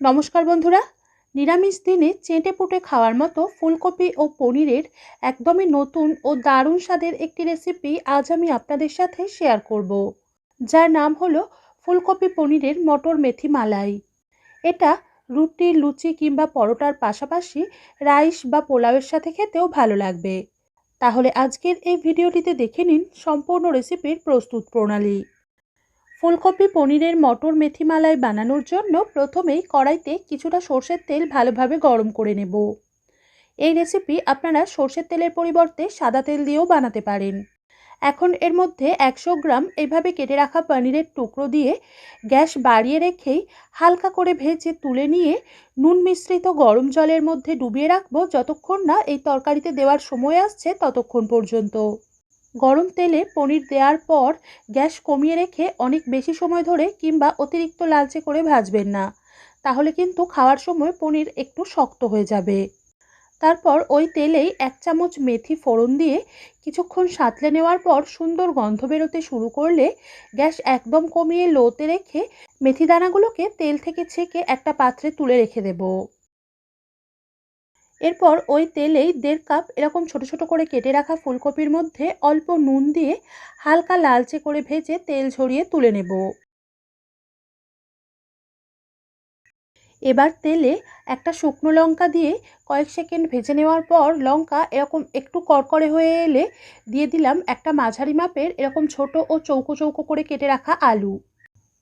নমস্কার বন্ধুরা। নিরামিষ দিনে চেটে পুটে খাওয়ার মতো ফুলকপি ও পনিরের একদমই নতুন ও দারুণ স্বাদের একটি রেসিপি আজ আমি আপনাদের সাথে শেয়ার করব। যার নাম হলো ফুলকপি পনিরের মটর মেথি মালাই। এটা রুটি, লুচি কিংবা পরোটার পাশাপাশি রাইস বা পোলাওয়ের সাথে খেতেও ভালো লাগবে। তাহলে আজকের এই ভিডিওটিতে দেখে নিন সম্পূর্ণ রেসিপির প্রস্তুত প্রণালী। ফুলকপি পনিরের মটর মেথি মালাই বানানোর জন্য প্রথমেই কড়াইতে কিছুটা সর্ষের তেল ভালোভাবে গরম করে নেব। এই রেসিপি আপনারা সর্ষের তেলের পরিবর্তে সাদা তেল দিয়েও বানাতে পারেন। এখন এর মধ্যে একশো গ্রাম এভাবে কেটে রাখা পনিরের টুকরো দিয়ে গ্যাস বাড়িয়ে রেখেই হালকা করে ভেজে তুলে নিয়ে নুন মিশ্রিত গরম জলের মধ্যে ডুবিয়ে রাখব যতক্ষণ না এই তরকারিতে দেওয়ার সময় আসছে ততক্ষণ পর্যন্ত। গরম তেলে পনির দেওয়ার পর গ্যাস কমিয়ে রেখে অনেক বেশি সময় ধরে কিংবা অতিরিক্ত লালচে করে ভাজবেন না। তাহলে কিন্তু খাওয়ার সময় পনির একটু শক্ত হয়ে যাবে। তারপর ওই তেলেই এক চামচ মেথি ফোড়ন দিয়ে কিছুক্ষণ সাঁতলে নেওয়ার পর সুন্দর গন্ধ বেরোতে শুরু করলে গ্যাস একদম কমিয়ে লোতে রেখে মেথি দানাগুলোকে তেল থেকে ছেঁকে একটা পাত্রে তুলে রেখে দেবো। এরপর ওই তেলেই দেড় কাপ এরকম ছোট ছোট করে কেটে রাখা ফুলকপির মধ্যে অল্প নুন দিয়ে হালকা লালচে করে ভেজে তেল ঝরিয়ে তুলে নেব। এবার তেলে একটা শুকনো লঙ্কা দিয়ে কয়েক সেকেন্ড ভেজে নেওয়ার পর লঙ্কা এরকম একটু কড়কড়ে হয়ে এলে দিয়ে দিলাম একটা মাঝারি মাপের এরকম ছোট ও চৌকো চৌকো করে কেটে রাখা আলু।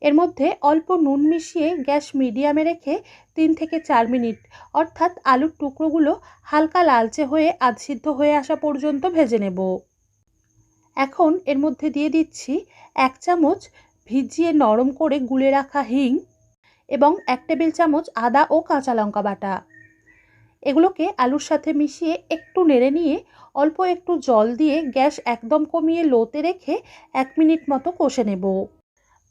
এর মধ্যে অল্প নুন মিশিয়ে গ্যাস মিডিয়ামে রেখে তিন থেকে চার মিনিট, অর্থাৎ আলুর টুকরোগুলো হালকা লালচে হয়ে আধসিদ্ধ হয়ে আসা পর্যন্ত ভেজে নেব। এখন এর মধ্যে দিয়ে দিচ্ছি এক চামচ ভিজিয়ে নরম করে গুলে রাখা হিং এবং এক টেবিল চামচ আদা ও কাঁচা লঙ্কা বাটা। এগুলোকে আলুর সাথে মিশিয়ে একটু নেড়ে নিয়ে অল্প একটু জল দিয়ে গ্যাস একদম কমিয়ে লোতে রেখে এক মিনিট মতো কষে নেব।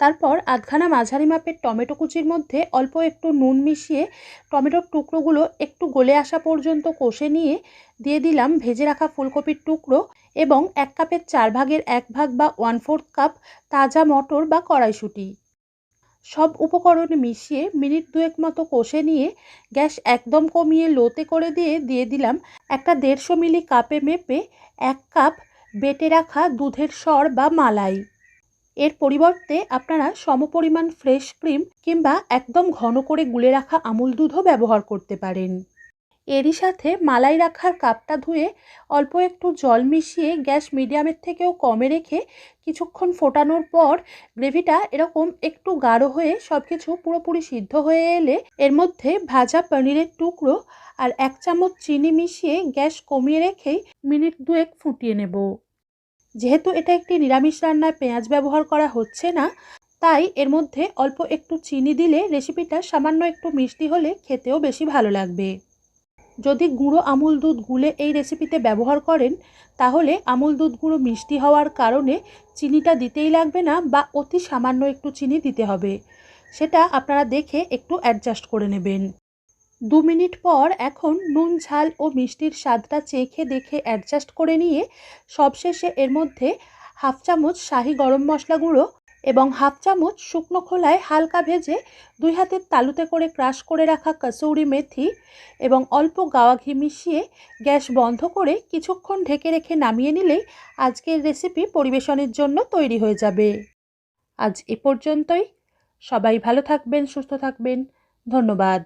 তারপর আধখানা মাঝারি মাপের টমেটো কুচির মধ্যে অল্প একটু নুন মিশিয়ে টমেটোর টুকরোগুলো একটু গলে আসা পর্যন্ত কষে নিয়ে দিয়ে দিলাম ভেজে রাখা ফুলকপির টুকরো এবং এক কাপের চার ভাগের এক ভাগ বা ওয়ান ফোর্থ কাপ তাজা মটর বা কড়াইশুঁটি। সব উপকরণ মিশিয়ে মিনিট দুয়েক মতো কষে নিয়ে গ্যাস একদম কমিয়ে লোতে করে দিয়ে দিয়ে দিলাম একটা দেড়শো মিলি কাপে মেপে এক কাপ বেটে রাখা দুধের সর বা মালাই। এর পরিবর্তে আপনারা সমপরিমাণ ফ্রেশ ক্রিম কিংবা একদম ঘন করে গুলে রাখা আমুল দুধও ব্যবহার করতে পারেন। এরই সাথে মালাই রাখার কাপটা ধুয়ে অল্প একটু জল মিশিয়ে গ্যাস মিডিয়ামের থেকেও কমে রেখে কিছুক্ষণ ফোটানোর পর গ্রেভিটা এরকম একটু গাঢ় হয়ে সব কিছু পুরোপুরি সিদ্ধ হয়ে এলে এর মধ্যে ভাজা পনিরের টুকরো আর এক চামচ চিনি মিশিয়ে গ্যাস কমিয়ে রেখেই মিনিট দুয়েক ফুটিয়ে নেব। যেহেতু এটা একটি নিরামিষ রান্নায় পেঁয়াজ ব্যবহার করা হচ্ছে না, তাই এর মধ্যে অল্প একটু চিনি দিলে রেসিপিটা সামান্য একটু মিষ্টি হলে খেতেও বেশি ভালো লাগবে। যদি গুঁড়ো আমুল দুধ গুলে এই রেসিপিতে ব্যবহার করেন, তাহলে আমুল দুধ গুঁড়ো মিষ্টি হওয়ার কারণে চিনিটা দিতেই লাগবে না বা অতি সামান্য একটু চিনি দিতে হবে। সেটা আপনারা দেখে একটু অ্যাডজাস্ট করে নেবেন। দু মিনিট পর এখন নুন, ঝাল ও মিষ্টির স্বাদটা চেখে দেখে অ্যাডজাস্ট করে নিয়ে সবশেষে এর মধ্যে হাফ চামচ শাহি গরম মশলা গুঁড়ো এবং হাফ চামচ শুকনো খোলায় হালকা ভেজে দুই হাতের তালুতে করে ক্রাশ করে রাখা কসৌরি মেথি এবং অল্প গাওয়া ঘি মিশিয়ে গ্যাস বন্ধ করে কিছুক্ষণ ঢেকে রেখে নামিয়ে নিলেই আজকের রেসিপি পরিবেশনের জন্য তৈরি হয়ে যাবে। আজ এ পর্যন্তই। সবাই ভালো থাকবেন, সুস্থ থাকবেন। ধন্যবাদ।